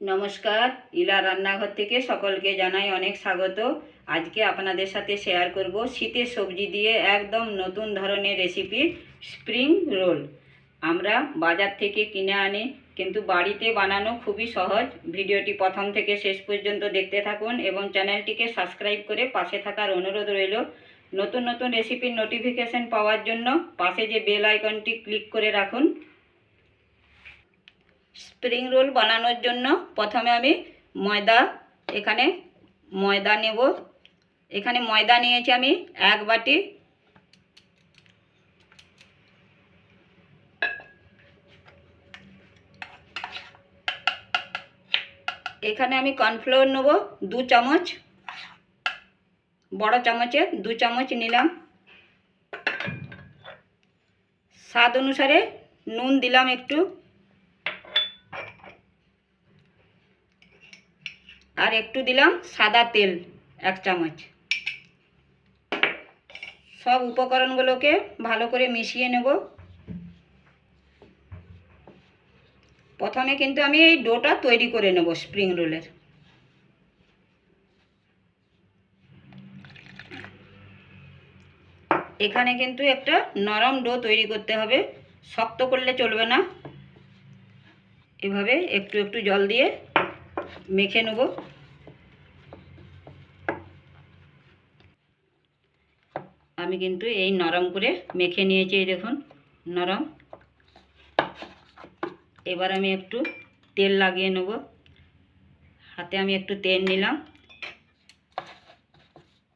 নমস্কার। ইলা রান্নাঘর থেকে সকলকে জানাই অনেক স্বাগত। আজকে আপনাদের সাথে শেয়ার করব শীতের সবজি দিয়ে একদম নতুন ধরনের রেসিপি স্প্রিং রোল আমরা বাজার থেকে কিনে আনি, কিন্তু বাড়িতে বানানো খুবই সহজ। ভিডিওটি প্রথম থেকে শেষ পর্যন্ত দেখতে থাকুন এবং চ্যানেলটিকে সাবস্ক্রাইব করে পাশে থাকার অনুরোধ রইল। নতুন নতুন রেসিপির নোটিফিকেশন পাওয়ার জন্য পাশে যে বেল আইকনটি ক্লিক করে রাখুন। স্প্রিং রোল বানানোর জন্য প্রথমে আমি ময়দা, এখানে ময়দা নেব। এখানে ময়দা নিয়েছি আমি এক বাটি। এখানে আমি কর্নফ্লাওয়ার নেব দু চামচ। বড় চামচে দু চামচ নিলাম। স্বাদ অনুসারে নুন দিলাম একটু। আর একটু দিলাম সাদা তেল, এক চামচ। সব উপকরণগুলোকে ভালো করে মিশিয়ে নেব। প্রথমে কিন্তু আমি এই ডোটা তৈরি করে নেব স্প্রিং রোলের। এখানে কিন্তু একটা নরম ডো তৈরি করতে হবে, শক্ত করলে চলবে না। এভাবে একটু একটু জল দিয়ে মেখে নেব। আমি কিন্তু এই নরম করে মেখে নিয়েছি, এই দেখুন, নরম। এবার আমি একটু তেল লাগিয়ে নেব। হাতে আমি একটু তেল নিলাম।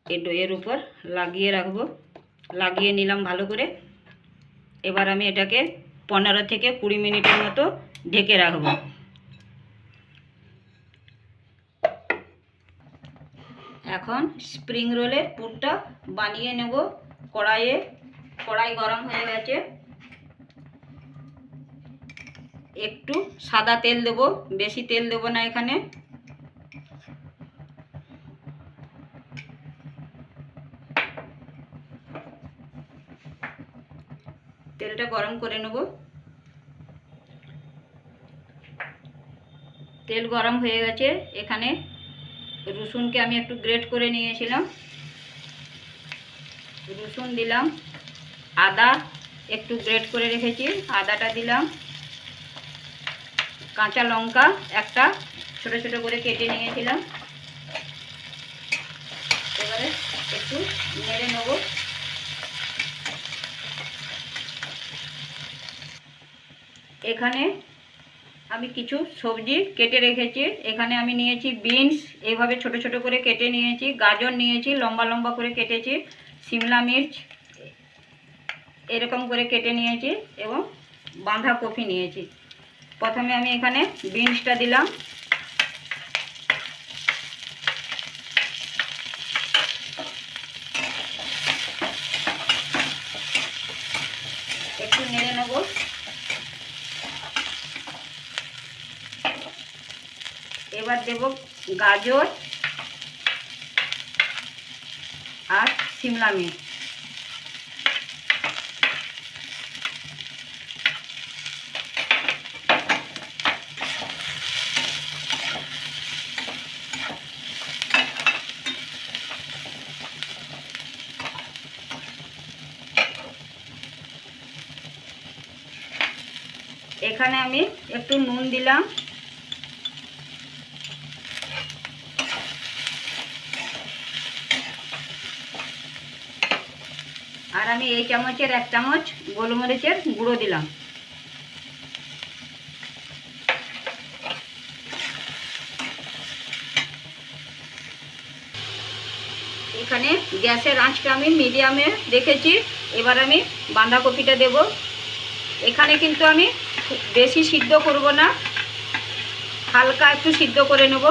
এই ডোয়ের উপর লাগিয়ে রাখব। লাগিয়ে নিলাম ভালো করে। এবার আমি এটাকে পনেরো থেকে কুড়ি মিনিটের মতো ঢেকে রাখব। এখন স্প্রিং রোলের পুরটা বানিয়ে নেব। কড়াইয়ে, কড়াই গরম হয়ে গেছে। একটু সাদা তেল দেব, বেশি তেল দেব না এখানে। তেলটা গরম করে নেব। তেল গরম হয়ে গেছে, এখানে রসুনকে আমি একটু গ্রেট করে নিয়েছিলাম। রসুন দিলাম, আদা একটু গ্রেট করে রেখেছি, আদাটা দিলাম, কাঁচা লঙ্কা একটা ছোট ছোট করে কেটে নিয়েছিলাম। এবারে একটু নেড়ে নেব। এখানে আমি কিছু সবজি কেটে রেখেছি। এখানে আমি নিয়েছি বিনস এইভাবে ছোট ছোট করে কেটে নিয়েছি। গাজর নিয়েছি, লম্বা লম্বা করে কেটেছি। সিমলা মির্চ, এরকম করে কেটে নিয়েছি এবং বাঁধাকপি নিয়েছি। প্রথমে আমি এখানে বিনসটা দিলাম একটু নেড়ে নেব এবার দেব গাজর আর সিমলা মির্চ। এখানে আমি একটু নুন দিলাম। আর আমি এই চামচের এক চামচ গোলমরিচের গুঁড়ো দিলাম। এখানে গ্যাসের আঁচটা আমি মিডিয়ামে রেখেছি। এবার আমি বাঁধাকপিটা দেব। এখানে কিন্তু আমি বেশি সিদ্ধ করব না। হালকা একটু সিদ্ধ করে নেব।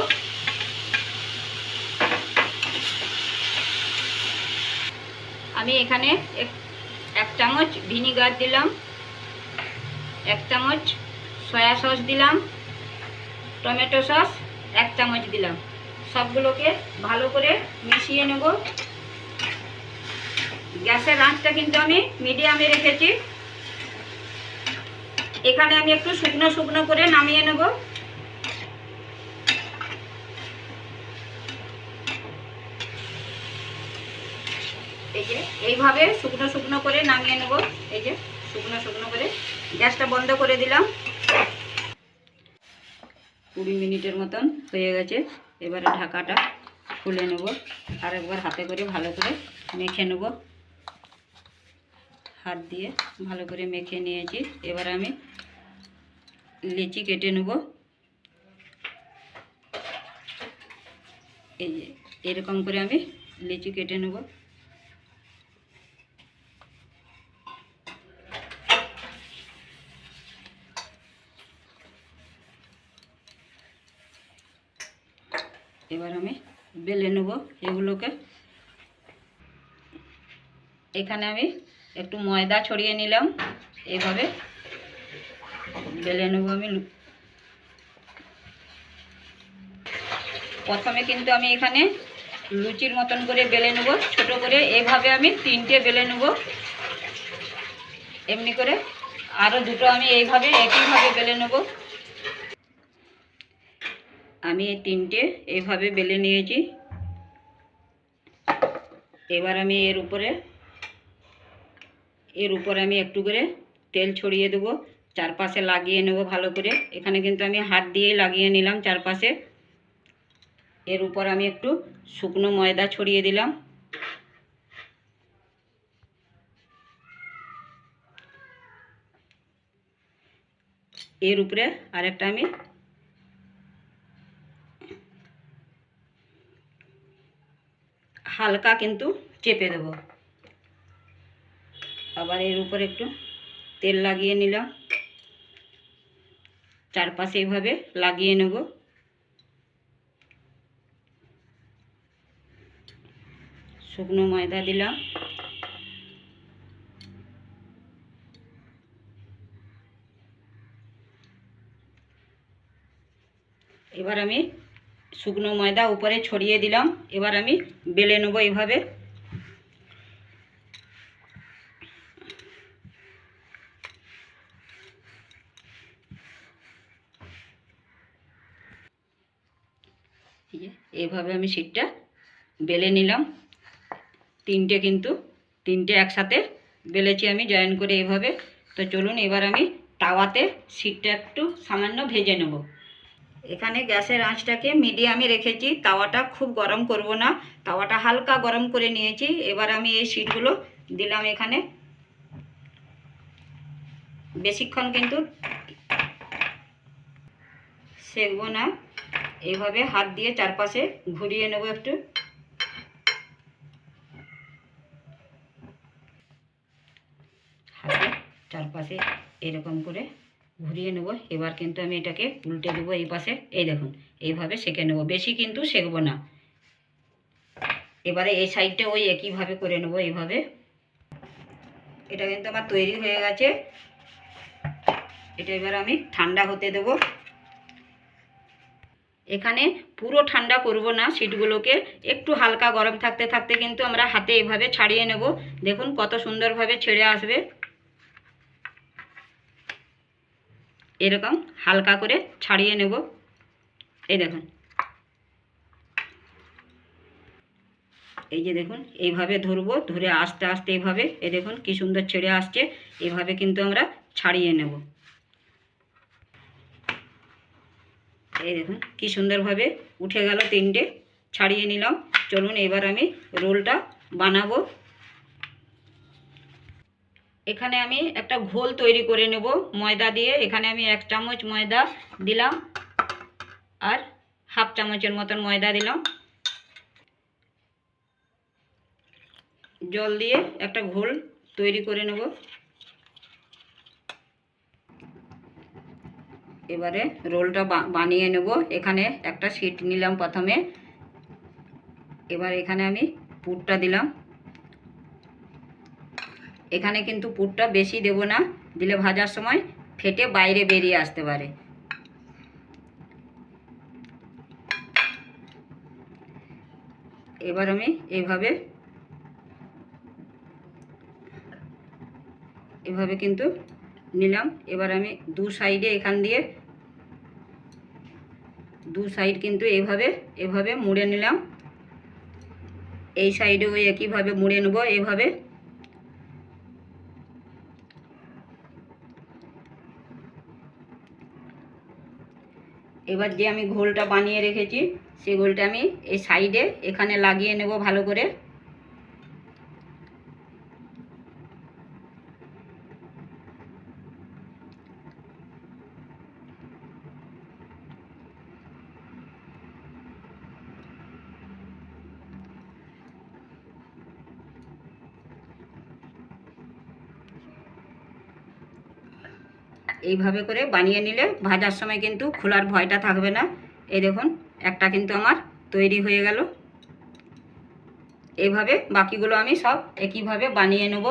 আমি এখানে এক চামচ ভিনিগার দিলাম, এক চামচ সয়া সস দিলাম, টমেটো সস, এক চামচ দিলাম। সবগুলোকে ভালো করে মিশিয়ে নেব। গ্যাসের আঁচটা কিন্তু আমি মিডিয়ামে রেখেছি। এখানে আমি একটু শুকনো শুকনো করে নামিয়ে নেব। এই যে, এইভাবে শুকনো শুকনো করে নামিয়ে নেব। এই যে, শুকনো শুকনো করে গ্যাসটা বন্ধ করে দিলাম। কুড়ি মিনিটের মতন হয়ে গেছে। এবারে ঢাকাটা খুলে নেব আর একবার হাতে করে ভালো করে মেখে নেব। হাত দিয়ে ভালো করে মেখে নিয়েছি। এবার আমি লিচি কেটে নেব। এই যে, এরকম করে আমি লিচি কেটে নেব। এবার আমি বেলে নেব এগুলোকে। এখানে আমি একটু ময়দা ছড়িয়ে নিলাম। এইভাবে বেলে নেব আমি। প্রথমে কিন্তু আমি এখানে লুচির মতন করে বেলে নেব, ছোট করে। এইভাবে আমি তিনটে বেলে নেব। এমনি করে আরও দুটো আমি এইভাবে একইভাবে বেলে নেব। আমি এই তিনটে এইভাবে বেলে নিয়েছি। এবার আমি এর উপরে এর উপরে আমি একটু করে তেল ছড়িয়ে দেবো, চারপাশে লাগিয়ে নেব ভালো করে। এখানে কিন্তু আমি হাত দিয়েই লাগিয়ে নিলাম চারপাশে। এর উপর আমি একটু শুকনো ময়দা ছড়িয়ে দিলাম। এর উপরে আরেকটা আমি হালকা কিন্তু চেপে দেব। আবার এর উপর একটু তেল লাগিয়ে নিলাম। চারপাশে এইভাবে লাগিয়ে নেব। শুকনো ময়দা দিলাম। এবার আমি শুকনো ময়দা উপরে ছড়িয়ে দিলাম। এবার আমি বেলে নেব যে, এইভাবে আমি সিটটা বেলে নিলাম। তিনটে কিন্তু, তিনটে একসাথে বেলেছি আমি, জয়েন করে এইভাবে। তো চলুন, এবার আমি তাওয়াতে সিটটা একটু সামান্য ভেজে নেব। এখানে গ্যাসের আঁচটাকে মিডিয়ামে রেখেছি। তাওয়াটা খুব গরম করব না। তাওয়াটা হালকা গরম করে নিয়েছি। এবার আমি এই সিটগুলো দিলাম এখানে। বেশিক্ষণ কিন্তু সেকবো না। এইভাবে হাত দিয়ে চারপাশে ঘুরিয়ে নেব একটু। হাতে চারপাশে এরকম করে ঘুরিয়ে নেব। এবার কিন্তু আমি এটাকে উল্টে দেবো এই পাশে। এই দেখুন, এইভাবে সেঁকে নেব। বেশি কিন্তু সেঁকবো না। এবারে এই সাইডটা ওই একইভাবে করে নেব এইভাবে। এটা কিন্তু আমার তৈরি হয়ে গেছে। এটা এবার আমি ঠান্ডা হতে দেব। এখানে পুরো ঠান্ডা করব না সিটগুলোকে। একটু হালকা গরম থাকতে থাকতে কিন্তু আমরা হাতে এভাবে ছাড়িয়ে নেব। দেখুন কত সুন্দরভাবে ছেড়ে আসবে। এরকম হালকা করে ছাড়িয়ে নেব। এই দেখুন। এই যে দেখুন, এইভাবে ধরবো, ধরে আস্তে আস্তে এইভাবে, এই দেখুন কি সুন্দর ছেড়ে আসছে, এইভাবে কিন্তু আমরা ছাড়িয়ে নেব। এই দেখুন, কি সুন্দরভাবে উঠে গেল তিনটে, ছাড়িয়ে নিলাম। চলুন এবার আমি রোলটা বানাবো। এখানে আমি একটা ঘোল তৈরি করে নেব ময়দা দিয়ে। এখানে আমি এক চামচ ময়দা দিলাম আর হাফ চামচের মতন ময়দা দিলাম। জল দিয়ে একটা ঘোল তৈরি করে নেব। এবারে রোলটা বানিয়ে নেব। এখানে একটা শিট নিলাম প্রথমে। এবার এখানে আমি পুরটা দিলাম। এখানে কিন্তু পুরটা বেশি দেব না, দিলে ভাজার সময় ফেটে বাইরে বেরিয়ে আসতে পারে। এবার আমি এইভাবে এভাবে কিন্তু নিলাম। এবার আমি দু সাইডে এখান দিয়ে, দু সাইড কিন্তু এভাবে এভাবে মুড়ে নিলাম। এই সাইডেও একইভাবে মুড়ে নেব এইভাবে এবার যে আমি ঘোলটা বানিয়ে রেখেছি, সেই ঘোলটা আমি এই সাইডে এখানে লাগিয়ে নেব ভালো করে। এইভাবে করে বানিয়ে নিলে ভাজার সময় কিন্তু খোলার ভয়টা থাকবে না। এই দেখুন, একটা কিন্তু আমার তৈরি হয়ে গেল। এইভাবে বাকিগুলো আমি সব একইভাবে বানিয়ে নেব।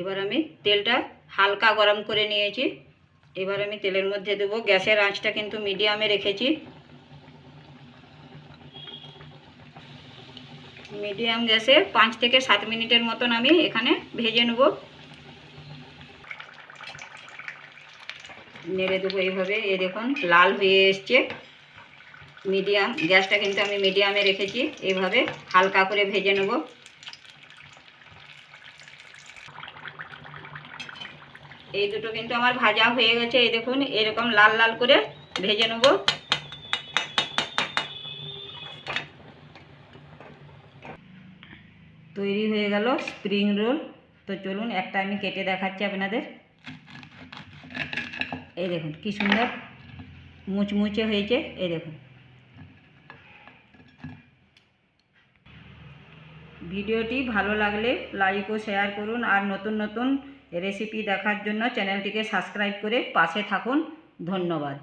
এবার আমি তেলটা হালকা গরম করে নিয়েছি। এবার আমি তেলের মধ্যে দেবো গ্যাসের আঁচটা কিন্তু মিডিয়ামে রেখেছি। মিডিয়াম গ্যাসে পাঁচ থেকে সাত মিনিটের মতন আমি এখানে ভেজে নেব। নেড়ে দেবো এইভাবে। এই দেখুন, লাল হয়ে এসছে। মিডিয়াম, গ্যাসটা কিন্তু আমি মিডিয়ামে রেখেছি। এইভাবে হালকা করে ভেজে নেব। এই দুটো কিন্তু আমার ভাজা হয়ে গেছে। এই দেখুন, এরকম লাল লাল করে ভেজে নেব। তৈরি হয়ে গেল স্প্রিং রোল তো চলুন, একটা আমি কেটে দেখাচ্ছি আপনাদের। এই দেখুন, কি সুন্দর মুচমুচে হয়েছে। এই দেখুন। ভিডিওটি ভালো লাগলে লাইক ও শেয়ার করুন আর নতুন নতুন রেসিপি দেখার জন্য চ্যানেলটিকে সাবস্ক্রাইব করে পাশে থাকুন। ধন্যবাদ।